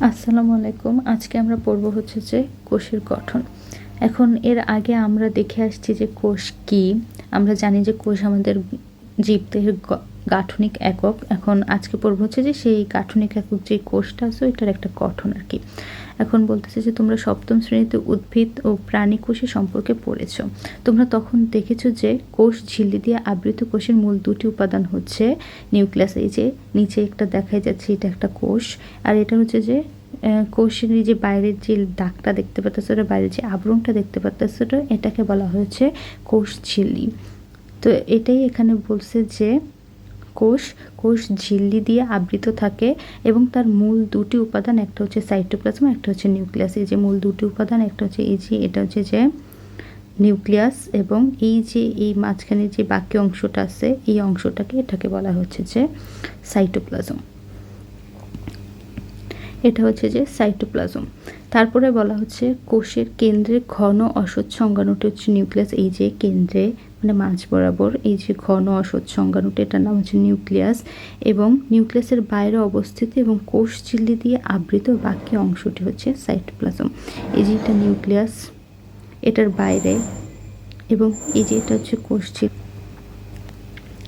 আসসালামু আলাইকুম। আজকে আমরা পড়ব হচ্ছে যে কোষের গঠন। এখন এর আগে আমরা দেখে আসছি যে কোষ কি। আমরা জানি যে কোষ আমাদের জীবদেহের গাঠনিক একক। এখন আজকে পড়ব হচ্ছে যে সেই গাঠনিক একক যে কোষটা আছে এটার একটা গঠন আর কি। এখন বলতেছে যে তোমরা সপ্তম শ্রেণীতে উদ্ভিদ ও প্রাণী কোষের সম্পর্কে পড়েছ। তোমরা তখন দেখেছ যে কোষ ঝিল্লি দিয়ে আবৃত কোষের মূল দুটি উপাদান হচ্ছে নিউক্লিয়াস, এই যে নিচে একটা দেখাই যাচ্ছে এটা একটা কোষ। আর এটা হচ্ছে যে কোষের যে বাইরের যে দাগটা দেখতে পাচ্ছ ওটা বাইরের যে আবরণটা দেখতে পাচ্ছ এটাকে বলা হয়েছে কোষ ঝিল্লি। তো এটাই এখানে বলছে যে কোষ কোষ ঝিল্লি দিয়ে আবৃত থাকে এবং তার মূল দুটি উপাদান, একটা হচ্ছে সাইটোপ্লাজম একটা হচ্ছে নিউক্লিয়াস এই যে মূল দুটি উপাদান, একটা হচ্ছে এই যে, এটা হচ্ছে যে নিউক্লিয়াস এবং এই যে, এই মাঝখানে যে বাকি অংশটা আছে, এই অংশটাকে এটাকে বলা হচ্ছে যে সাইটোপ্লাজম এটা হচ্ছে যে সাইটোপ্লাজম তারপরে বলা হচ্ছে কোষের কেন্দ্রে ঘন অস্বচ্ছ অঙ্গাণুটি হচ্ছে নিউক্লিয়াস এই যে কেন্দ্রে মানে মাঝ বরাবর এই যে ঘন অসৎ সংজ্ঞানুটে, এটার নাম হচ্ছে নিউক্লিয়াস। এবং নিউক্লিয়াসের বাইরে অবস্থিত এবং কোষ ঝিল্লি দিয়ে আবৃত বাকি অংশটি হচ্ছে সাইটোপ্লাজম। এই যে এটা নিউক্লিয়াস, এটার বাইরে। এবং এই যে এটা হচ্ছে কোষ ঝিল্লি।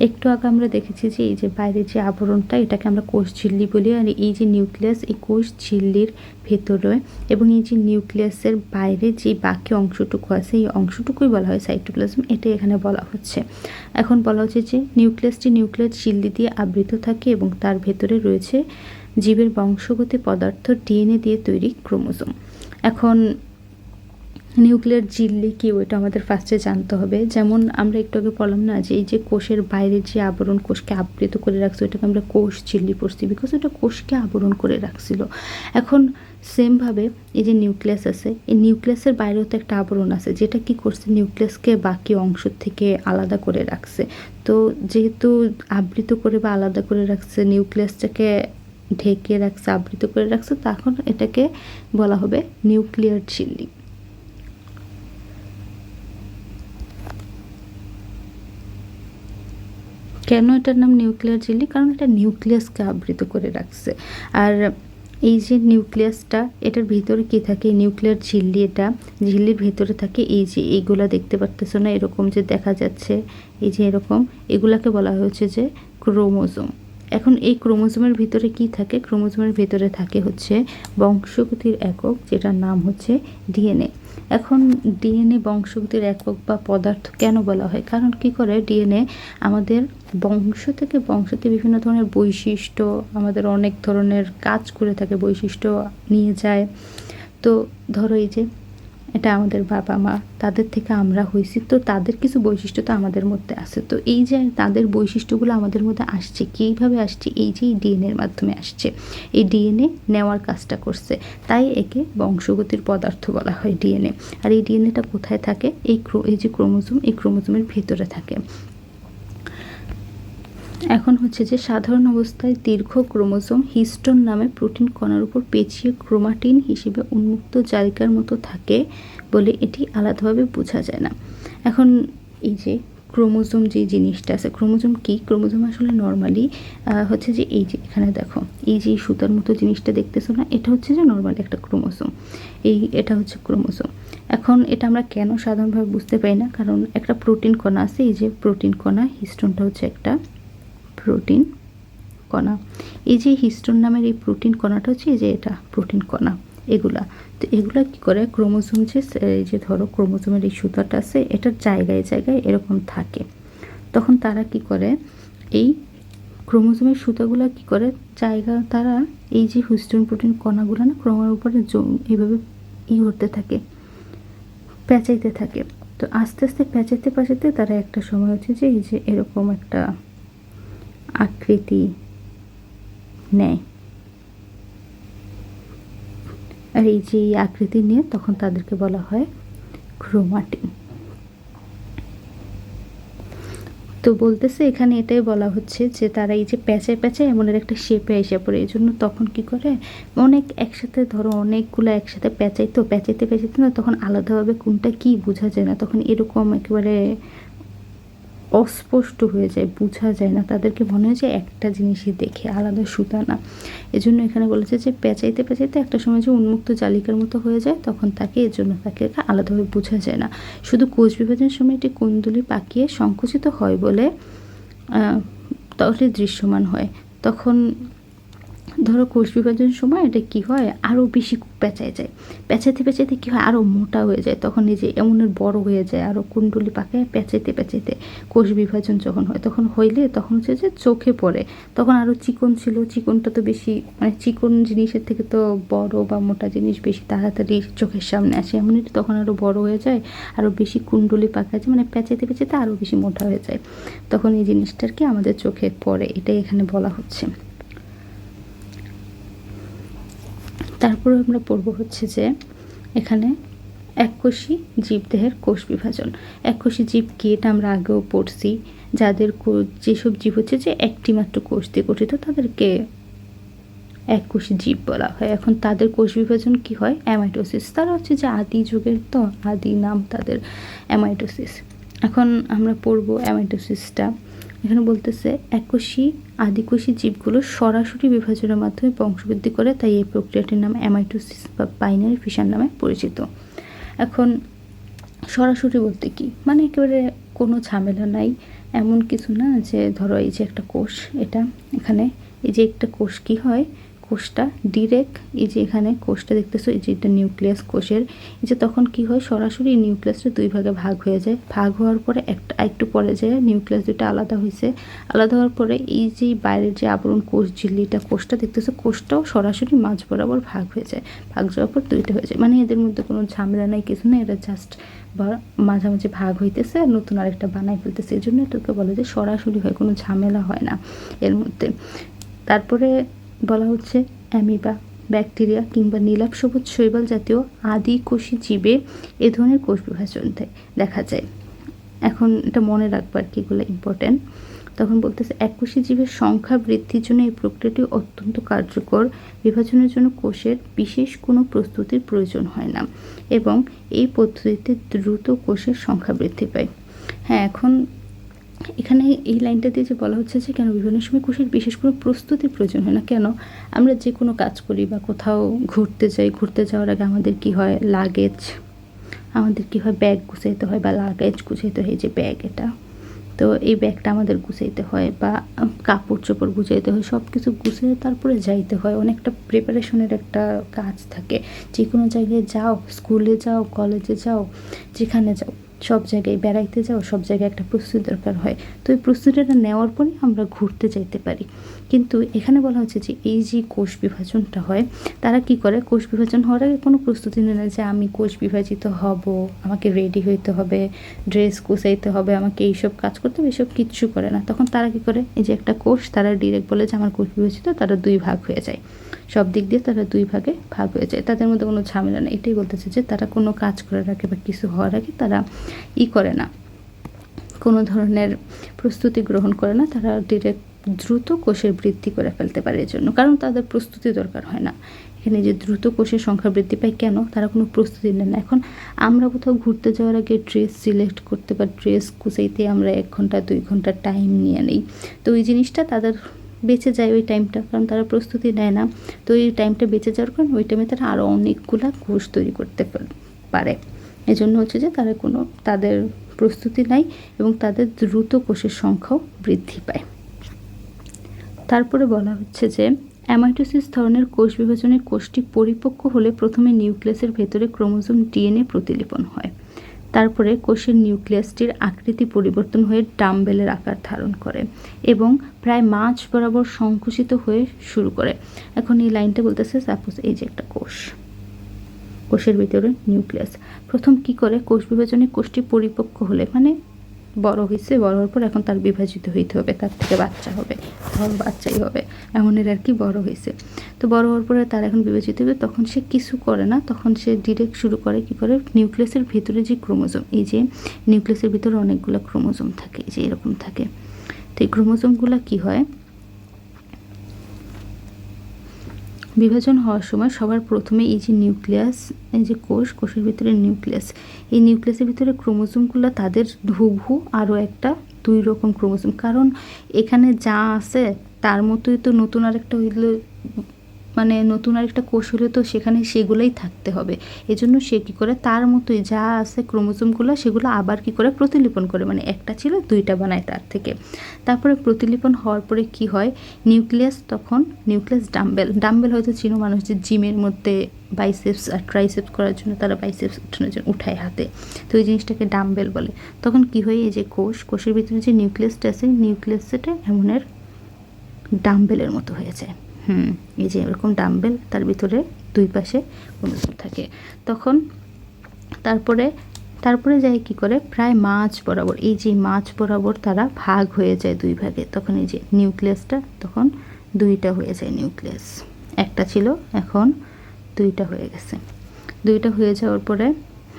একটু আগে আমরা দেখেছি যে এই যে বাইরের যে আবরণটা, এটাকে আমরা কোষ ঝিল্লি বলি। আর এই যে নিউক্লিয়াস, এই কোষ ঝিল্লির ভেতরে এবং এই যে নিউক্লিয়াসের বাইরে যে বাকি অংশটুকু আছে, এই অংশটুকুই বলা হয় সাইটোপ্লাজম। এটাই এখানে বলা হচ্ছে। এখন বলা হচ্ছে যে নিউক্লিয়াসটি নিউক্লিয়াস ঝিল্লি দিয়ে আবৃত থাকে এবং তার ভেতরে রয়েছে জীবের বংশগতি পদার্থ ডিএনএ দিয়ে তৈরি ক্রোমোজোম। এখন নিউক্লিয়ার ঝিল্লি কি ওইটা আমাদের ফার্স্টে জানতে হবে। যেমন আমরা একটু আগে বললাম না যে এই যে কোষের বাইরে যে আবরণ কোষকে আবৃত করে রাখছে, ওইটাকে আমরা কোষ ঝিল্লি পড়ছি বিকজ ওটা কোষকে আবরণ করে রাখছিল। এখন সেমভাবে এই যে নিউক্লিয়াস আছে, এই নিউক্লিয়াসের বাইরেও তো একটা আবরণ আছে, যেটা কি করছে নিউক্লিয়াসকে বাকি অংশ থেকে আলাদা করে রাখছে। তো যেহেতু আবৃত করে বা আলাদা করে রাখছে নিউক্লিয়াসটাকে ঢেকে রাখছে, আবৃত করে রাখছে, তখন এটাকে বলা হবে নিউক্লিয়ার ঝিল্লি কেন এটার নাম নিউক্লিয়ার ঝিল্লি? কারণ এটা নিউক্লিয়াসকে আবৃত করে রাখছে। আর এই যে নিউক্লিয়াসটা, এটার ভিতরে কি থাকে? নিউক্লিয়ার ঝিল্লি এটা, ঝিল্লির ভিতরে থাকে এই যে এইগুলা দেখতে পারতেছো না? এরকম যে দেখা যাচ্ছে, এই যে এরকম, এগুলাকে বলা হয়েছে যে ক্রোমোজোম। এখন এই ক্রোমোজোমের ভিতরে কি থাকে? ক্রোমোজোমের ভিতরে থাকে হচ্ছে বংশগতির একক, যেটার নাম হচ্ছে ডিএনএ। এখন ডিএনএ বংশগতির একক বা পদার্থ কেন বলা হয়? কারণ কি করে? ডিএনএ আমাদের বংশ থেকে বংশতে বিভিন্ন ধরনের বৈশিষ্ট্য, আমাদের অনেক ধরনের কাজ করে থাকে, বৈশিষ্ট্য নিয়ে যায়। তো ধরো এই যে এটা আমাদের বাবা মা, তাদের থেকে আমরা হয়েছি। তো তাদের কিছু বৈশিষ্ট্য তো আমাদের মধ্যে আছে। তো এই যে তাদের বৈশিষ্ট্যগুলো আমাদের মধ্যে আসছে, কীভাবে আসছে? এই যে এই ডিএনএর মাধ্যমে আসছে। এই ডিএনএ নেওয়ার কাজটা করছে। তাই একে বংশগতির পদার্থ বলা হয় ডিএনএ আর এই ডিএনএটা কোথায় থাকে? এই ক্রো- এই যে ক্রোমোজোম, এই ক্রোমোজোমের ভেতরে থাকে। এখন হচ্ছে যে সাধারণ অবস্থায় দীর্ঘ ক্রোমোজোম হিস্টোন নামে প্রোটিন কণার উপর পেঁচিয়ে ক্রোমাটিন হিসেবে উন্মুক্ত জায়গার মতো থাকে বলে এটি আলাদাভাবে বোঝা যায় না। এখন এই যে ক্রোমোজোম যে জিনিসটা আছে, ক্রোমোজোম কি? ক্রোমোজোম আসলে নর্মালি হচ্ছে যে এই যে এখানে দেখো, এই যে সুতার মতো জিনিসটা দেখতেছো না, এটা হচ্ছে যে নর্মালি একটা ক্রোমোজোম। এই, এটা হচ্ছে ক্রোমোজোম। এখন এটা আমরা কেন সাধারণভাবে বুঝতে পারি না? কারণ একটা প্রোটিন কণা আছে, এই যে প্রোটিন কণা, হিস্টোনটা হচ্ছে একটা প্রোটিন কণা। এই যে হিস্টোন নামের এই প্রোটিন কণাটা হচ্ছে, এই যে এটা প্রোটিন কণা, এগুলা। তো এগুলা কি করে? ক্রোমোজোম যে, এই যে ধরো ক্রোমোজোমের এই সুতাটা আছে, এটার জায়গায় জায়গায় এরকম থাকে। তখন তারা কি করে? এই ক্রোমোজোমের সুতাগুলো কি করে? জায়গা তারা এই যে হিস্টোন প্রোটিন কণাগুলো না, ক্রমের উপরে এইভাবে ই করতে থাকে পেঁচাইতে থাকে। তো আস্তে আস্তে পেঁচাইতে পেঁচাইতে তারা একটা সময় হচ্ছে যে, এই যে এরকম একটা আকৃতি নেয়। আর এই যে আকৃতি নিয়ে তখন তাদেরকে বলা হয় ক্রোমাটিন। তো বলতেছে এখানে এটাই বলা হচ্ছে যে তারা এই যে প্যাঁচায় প্যাঁচায় এমন একটা শেপে এসে পড়ে। এই জন্য তখন কি করে? অনেক একসাথে ধরো অনেকগুলো একসাথে প্যাঁচাইতো। প্যাঁচাইতে প্যাঁচাইতে না তখন আলাদাভাবে কোনটা কি বোঝা যায় না। তখন এরকম একেবারে অস্পষ্ট হয়ে যায়, বোঝা যায় না। তাদেরকে মনে হয় যে একটা জিনিসই দেখে, আলাদা সুতা না। এজন্য এখানে বলেছে যে পেঁচাইতে পেঁচাইতে একটা সময় যে উন্মুক্ত জালিকার মতো হয়ে যায়, তখন তাকে এর জন্য তাকে আলাদাভাবে বোঝা যায় না। শুধু কোচ বিভাজনের সময় এটি কুন্দুলি পাকিয়ে সংকুচিত হয় বলে তাহলে দৃশ্যমান হয়। তখন ধরো কোষ বিভাজনের সময় এটা কি হয়? আরও বেশি পেঁচায় যায়। পেঁচাইতে পেঁচাইতে কী হয়? আরও মোটা হয়ে যায়। তখন এই যে এমনের বড় হয়ে যায় আরও কুণ্ডলি পাকে পেঁচাইতে পেঁচাইতে কোষ বিভাজন যখন হয়, তখন হইলে তখন হচ্ছে যে চোখে পড়ে। তখন আরও চিকন ছিল, চিকনটা তো বেশি মানে চিকন জিনিসের থেকে তো বড় বা মোটা জিনিস বেশি তাড়াতাড়ি চোখের সামনে আসে। এমনই তখন আরও বড় হয়ে যায় আরও বেশি কুণ্ডলি পাকা যায় মানে পেঁচাইতে পেঁচাইতে আরও বেশি মোটা হয়ে যায়। তখন এই জিনিসটার কি আমাদের চোখে পড়ে। এটাই এখানে বলা হচ্ছে। তারপরে আমরা পড়ব হচ্ছে যে এখানে এককোষী জীবদেহের কোষ বিভাজন। এককোষী জীব কি এটা আমরা আগেও পড়ছি। যাদের যেসব জীব হচ্ছে যে একটি মাত্র কোষ দিয়ে গঠিত, তাদেরকে এককোষী জীব বলা হয়। এখন তাদের কোষ বিভাজন কি হয়? অ্যামাইটোসিস। তারা হচ্ছে যে আদি যুগের তো, আদি নাম তাদের অ্যামাইটোসিস। এখন আমরা পড়ব অ্যামাইটোসিসটা। এখানে বলতেছে এককোষী আদিকোষী জীবগুলো সরাসরি বিভাজনের মাধ্যমে বংশবৃদ্ধি করে, তাই এই প্রক্রিয়াটির নাম অ্যামাইটোসিস বা বাইনারি ফিশার নামে পরিচিত। এখন সরাসরি বলতে কি? মানে একেবারে কোনো ঝামেলা নাই, এমন কিছু না যে ধরো এই যে একটা কোষ, এটা এখানে এই যে একটা কোষ কি হয় কোষটা ডিরেক্ট এই যে এখানে কোষটা দেখতেছো, এই যে এটা নিউক্লিয়াস কোষের, এই যে তখন কি হয়, সরাসরি নিউক্লিয়াসটা দুই ভাগে ভাগ হয়ে যায়। ভাগ হওয়ার পরে একটা একটু পরে যায় নিউক্লিয়াস দুটা আলাদা হয়েছে আলাদা হওয়ার পরে এই যে বাইরের যে আবরণ কোষ ঝিল্লিটা কোষটা দেখতেছো, কোষটাও সরাসরি মাঝ বরাবর ভাগ হয়ে যায়। ভাগ যাওয়ার পর দুইটা হয়ে যায়। মানে এদের মধ্যে কোনো ঝামেলা নাই, কিছু নেই, এরা জাস্ট বা মাঝামাঝি ভাগ হইতেছে আর নতুন আরেকটা বানাই ফেলতেছে। এই জন্য এটাকে বলে যে সরাসরি হয়, কোনো ঝামেলা হয় না এর মধ্যে। তারপরে বলা হচ্ছে অ্যামিবা, ব্যাকটেরিয়া কিংবা নীলাভ সবুজ শৈবাল জাতীয় আদি কোষী জীবে এ ধরনের কোষ বিভাজন দেখা যায়। এখন এটা মনে রাখব রাখবার কিগুলো ইম্পর্ট্যান্ট তখন বলতেছে, এককোষী জীবের সংখ্যা বৃদ্ধির জন্য এই প্রক্রিয়াটি অত্যন্ত কার্যকর। বিভাজনের জন্য কোষের বিশেষ কোনো প্রস্তুতির প্রয়োজন হয় না এবং এই পদ্ধতিতে দ্রুত কোষের সংখ্যা বৃদ্ধি পায়। হ্যাঁ এখন এখানে এই লাইনটা দিয়ে যে বলা হচ্ছে যে কেন বিভিন্ন সময় কোষের বিশেষ কোনো প্রস্তুতির প্রয়োজন হয় না, কেন আমরা যে কোনো কাজ করি বা কোথাও ঘুরতে যাই, ঘুরতে যাওয়ার আগে আমাদের কি হয় লাগেজ আমাদের কি হয় ব্যাগ গুছাইতে হয় বা লাগেজ গুছাইতে হয় যে ব্যাগ এটা। তো এই ব্যাগটা আমাদের গুছাইতে হয় বা কাপড় চোপড় গুছাইতে হয় সব কিছু গুছিয়ে তারপরে যাইতে হয়। অনেকটা প্রিপারেশনের একটা কাজ থাকে। যে কোনো জায়গায় যাও স্কুলে যাও কলেজে যাও, যেখানে যাও। সব জায়গায় বেড়াইতে যাও, সব জায়গায় একটা প্রস্তুতি দরকার হয়। তো এই প্রস্তুতিটা নেওয়ার পরে আমরা ঘুরতে যাইতে পারি। কিন্তু এখানে বলা হচ্ছে যে এই যে কোষ বিভাজনটা হয়, তারা কি করে? কোষ বিভাজন হওয়ার আগে কোনো প্রস্তুতি নেয় না যে আমি কোষ বিভাজিত হব, আমাকে রেডি হইতে হবে ড্রেস কুচাইতে হবে, আমাকে এইসব কাজ করতে হবে, এসব কিচ্ছু করে না। তখন তারা কি করে? এই যে একটা কোষ, তারা ডিরেক্ট বলে যে আমার কোষ বিভাজিত, তারা দুই ভাগ হয়ে যায়। সব দিক দিয়ে তারা দুই ভাগে ভাগ হয়ে যায়। তাদের মধ্যে কোনো ঝামেলা নেই। এটাই বলতেছে যে তারা কোনো কাজ করার আগে বা কিছু হওয়ার আগে তারা ই করে না। কোনো ধরনের প্রস্তুতি গ্রহণ করে না, তারা ডিরেক্ট দ্রুত কোষের বৃদ্ধি করে ফেলতে পারে এর জন্য কারণ তাদের প্রস্তুতি দরকার হয় না। এখানে যে দ্রুত কোষের সংখ্যা বৃদ্ধি পায় কেন? তারা কোনো প্রস্তুতি নেন না। এখন আমরা কোথাও ঘুরতে যাওয়ার আগে ড্রেস সিলেক্ট করতে বা ড্রেস কুচাইতে আমরা এক ঘণ্টা, দুই ঘণ্টা টাইম নিয়ে নিই। তো ওই জিনিসটা তাদের বেঁচে যায় ওই টাইমটা, কারণ তারা প্রস্তুতি নেয় না। তো ওই টাইমটা বেঁচে যাওয়ার কারণে ওই টাইমে তারা আরও অনেকগুলা কোষ তৈরি করতে পারে। এজন্য হচ্ছে যে তারা কোনো, তাদের প্রস্তুতি নাই এবং তাদের দ্রুত কোষের সংখ্যাও বৃদ্ধি পায়। তারপরে বলা হচ্ছে যে অ্যামাইটোসিস ধরনের কোষ বিভাজনের কোষটি পরিপক্ক হলে প্রথমে নিউক্লিয়াসের ভেতরে ক্রোমোজোম ডিএনএ প্রতিলিপন হয়। তারপরে কোষের নিউক্লিয়াসটির আকৃতি পরিবর্তন হয়ে ডাম্বেলের আকার ধারণ করে এবং প্রায় মাঝ বরাবর সংকুচিত হয়ে শুরু করে। এখন এই লাইনটা বলতেছে সাপোজ এই যে একটা কোষ। কোষের ভিতরে নিউক্লিয়াস। প্রথম কি করে? কোষ বিভাজনে কোষটি পরিপক্ক হলে মানে বড় হয়েছে বড় হওয়ার পর এখন তার বিভাজিত হইতে হবে, তার থেকে বাচ্চা হবে, ধর বাচ্চাই হবে এমন এর আর কি বড় হয়েছে তো বড় হওয়ার পরে তার এখন বিভাজিত হবে তখন সে কিছু করে না, তখন সে ডিরেক্ট শুরু করে কি করে? নিউক্লিয়াসের ভিতরে যে ক্রোমোজোম, এই যে নিউক্লিয়াসের ভিতরে অনেকগুলো ক্রোমোজোম থাকে যে এরকম থাকে। তো এই ক্রোমোজোমগুলো কী হয়? বিভাজন হওয়ার সময় সবার প্রথমে এই যে নিউক্লিয়াস, এই যে কোষ, কোষের ভিতরে নিউক্লিয়াস, এই নিউক্লিয়াসের ভিতরে ক্রোমোজোমগুলো তাদের ধুভু আরও একটা দুই রকম ক্রোমোজোম। কারণ এখানে যা আছে, তার মতোই তো নতুন আরেকটা হইলে মানে নতুন আরেকটা কোষ হলে তো সেখানে সেগুলোই থাকতে হবে। এজন্য সে কী করে? তার মতোই যা আছে ক্রোমোজোমগুলো সেগুলো আবার কি করে? প্রতিলিপন করে। মানে একটা ছিল, দুইটা বানায় তার থেকে। তারপরে প্রতিলিপন হওয়ার পরে কি হয়? নিউক্লিয়াস তখন, নিউক্লিয়াস ডাম্বেল। ডাম্বেল হয়তো চিনো মানুষ যে জিমের মধ্যে বাইসেপস আর ট্রাইসেপস করার জন্য তারা বাইসেপস উঠানোর জন্য উঠায় হাতে। তো ওই জিনিসটাকে ডাম্বেল বলে। তখন কি হয়? এই যে কোষ, কোষের ভিতরে যে নিউক্লিয়াসটা আছে, নিউক্লিয়াসটা এমনের ডাম্বেলের মতো হয়ে যায়। হুম, এই যে এরকম ডাম্বেল, তার ভিতরে দুই পাশে ক্রোমোজোম থাকে। তখন তারপরে তারপরে যায় কি করে? প্রায় মাছ বরাবর, এই যে মাছ বরাবর তারা ভাগ হয়ে যায় দুই ভাগে। তখন এই যে নিউক্লিয়াসটা, তখন দুইটা হয়ে যায় নিউক্লিয়াস। একটা ছিল, এখন দুইটা হয়ে গেছে। দুইটা হয়ে যাওয়ার পরে,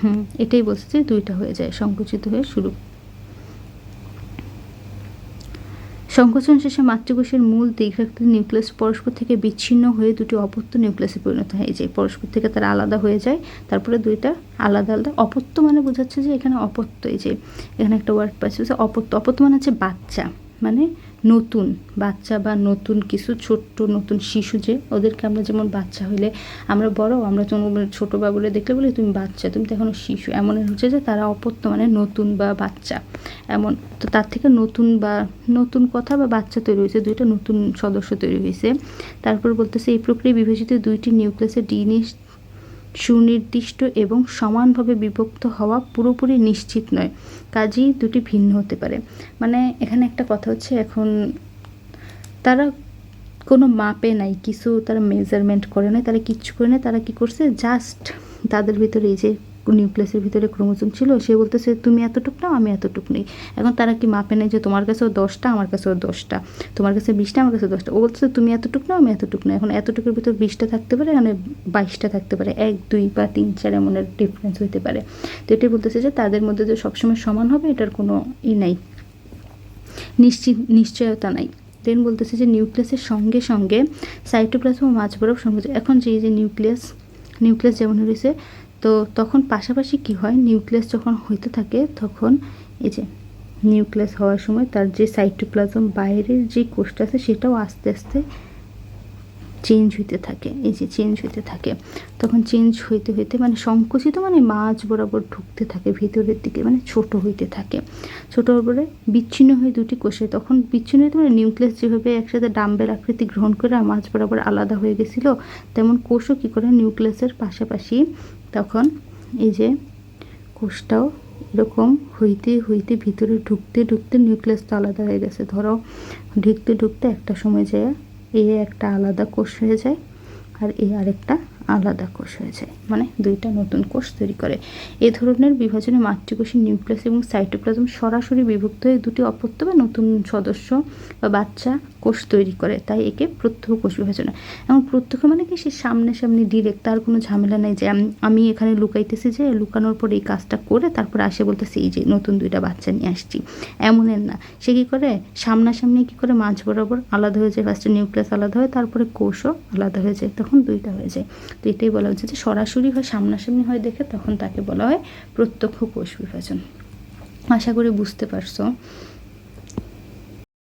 হুম, এটাই বলছে যে দুইটা হয়ে যায়, সংকুচিত হয়ে শুরু সংকোচন শেষে মাতৃকোষের মূল দীর্ঘাক্ত নিউক্লিয়াস পরস্পর থেকে বিচ্ছিন্ন হয়ে দুটি অপত্য নিউক্লিয়াসে পরিণত হয়ে। যায় পরস্পর থেকে তারা আলাদা হয়ে যায়, তারপরে দুইটা আলাদা আলাদা। অপত্য মানে বোঝাচ্ছে যে এখানে অপত্য, এই যে, এখানে একটা ওয়ার্ড পাচ্ছে। অপত্য অপত্য মানে হচ্ছে বাচ্চা। মানে নতুন বাচ্চা বা নতুন কিছু, ছোট্ট নতুন শিশু যে, ওদেরকে আমরা যেমন বাচ্চা হইলে আমরা বড়, আমরা যেমন ছোটো বাবুরে দেখলে বলি, তুমি বাচ্চা, তুমি তো এখনও শিশু। এমন হচ্ছে যে তারা অপত্য মানে নতুন বা বাচ্চা। এমন, তো তার থেকে নতুন বা নতুন কথা বা বাচ্চা তৈরি হয়েছে, দুইটা নতুন সদস্য তৈরি হয়েছে। তারপর বলতেছে, এই প্রক্রিয়ায় বিভাজিত দুইটি নিউক্লিয়াসের ডিএনএ সুনির্দিষ্ট এবং সমানভাবে বিভক্ত হওয়া পুরোপুরি নিশ্চিত নয়। কাজই দুটি ভিন্ন হতে পারে। মানে এখানে একটা কথা হচ্ছে, এখন তারা কোনো মাপে নাই, কিছু তারা মেজারমেন্ট করে নাই, তারা কিচ্ছু করে নাই, তারা কি করছে? জাস্ট তাদের ভিতরে এই যে নিউক্লিয়াসের ভিতরে ক্রোমোজোম ছিল, সে বলতেছে, তুমি এতটুক নাও, আমি এতটুক নেই। এখন তারা কি মাপে নেই যে, তোমার কাছেও দশটা, আমার কাছেও দশটা। তোমার কাছে বিশটা, আমার কাছে দশটা? ও বলতেছে, তুমি এতটুক নাও, আমি এতটুক না এখন এতটুকুর ভিতর বিশটা থাকতে পারে এখানে বাইশটা থাকতে পারে। এক, দুই বা তিন, চার এমনের ডিফারেন্স হইতে পারে। তো এটাই বলতেছে যে, তাদের মধ্যে যে সবসময় সমান হবে, এটার কোনো ই নাই। নিশ্চিত, নিশ্চয়তা নাই। দেন বলতেছে যে নিউক্লিয়াসের সঙ্গে সঙ্গে সাইটোপ্লাজম ও মাছ বরফ সংযোগ এখন যে যে নিউক্লিয়াস নিউক্লিয়াস যেমন রয়েছে তো তখন পাশাপাশি কি হয়? নিউক্লিয়াস যখন হইতে থাকে, তখন এই যে নিউক্লিয়াস হওয়ার সময় তার যে সাইটোপ্লাজম বাইরের যে কোষটা আছে, সেটাও আস্তে আস্তে চেঞ্জ হইতে থাকে। এই যে চেঞ্জ হইতে থাকে। তখন চেঞ্জ হইতে হইতে মানে সংকুচিত মানে মাছ বরাবর ঢুকতে থাকে, ভিতরের দিকে মানে ছোট হইতে থাকে। ছোট পরে বিচ্ছিন্ন হয়ে দুটি কোষে, তখন বিচ্ছিন্ন হইতে মানে নিউক্লিয়াস যেভাবে একসাথে ডাম্বের আকৃতি গ্রহণ করে মাছ বরাবর আলাদা হয়ে গেছিল, তেমন কোষও কী করে? নিউক্লিয়াসের পাশাপাশি তখন এই যে কোষটাও এরকম হইতে হইতে ভিতরে ঢুকতে ঢুকতে নিউক্লিয়াসটা আলাদা হয়ে গেছে। ধরো ঢুকতে ঢুকতে একটা সময় যায় এ একটা আলাদা কোষ হয়ে যায় আর এ আরেকটা আলাদা কোষ হয়ে যায়। মানে দুইটা নতুন কোষ তৈরি করে। এ ধরনের বিভাজনে মাতৃকোষের নিউক্লিয়াস এবং সাইটোপ্লাজম সরাসরি বিভক্ত হয়ে দুটি অপত্য বা নতুন সদস্য বা বাচ্চা কোষ তৈরি করে, তাই একে প্রত্যক্ষ কোষ বিভাজন। এবং প্রত্যক্ষ মানে কি? সে সামনে সামনে ডিরেক্ট তার কোনো ঝামেলা নেই যে আমি এখানে লুকাইতেছি যে লুকানোর পর এই কাজটা করে তারপর আসে বলতেছি, এই যে নতুন দুইটা বাচ্চা নিয়ে আসছি। এমনের না। সে কী করে? সামনাসামনি কী করে? মাঝ বরাবর আলাদা হয়ে যায়। ফার্স্টে নিউক্লিয়াস আলাদা হয়, তারপরে কোষও আলাদা হয়ে যায়। তখন দুইটা হয়ে যায়। তো এটাই বলা হচ্ছে যে সরাসরি হয়, সামনাসামনি হয় দেখে তখন তাকে বলা হয় প্রত্যক্ষ কোষ বিভাজন। আশা করি বুঝতে পারছ।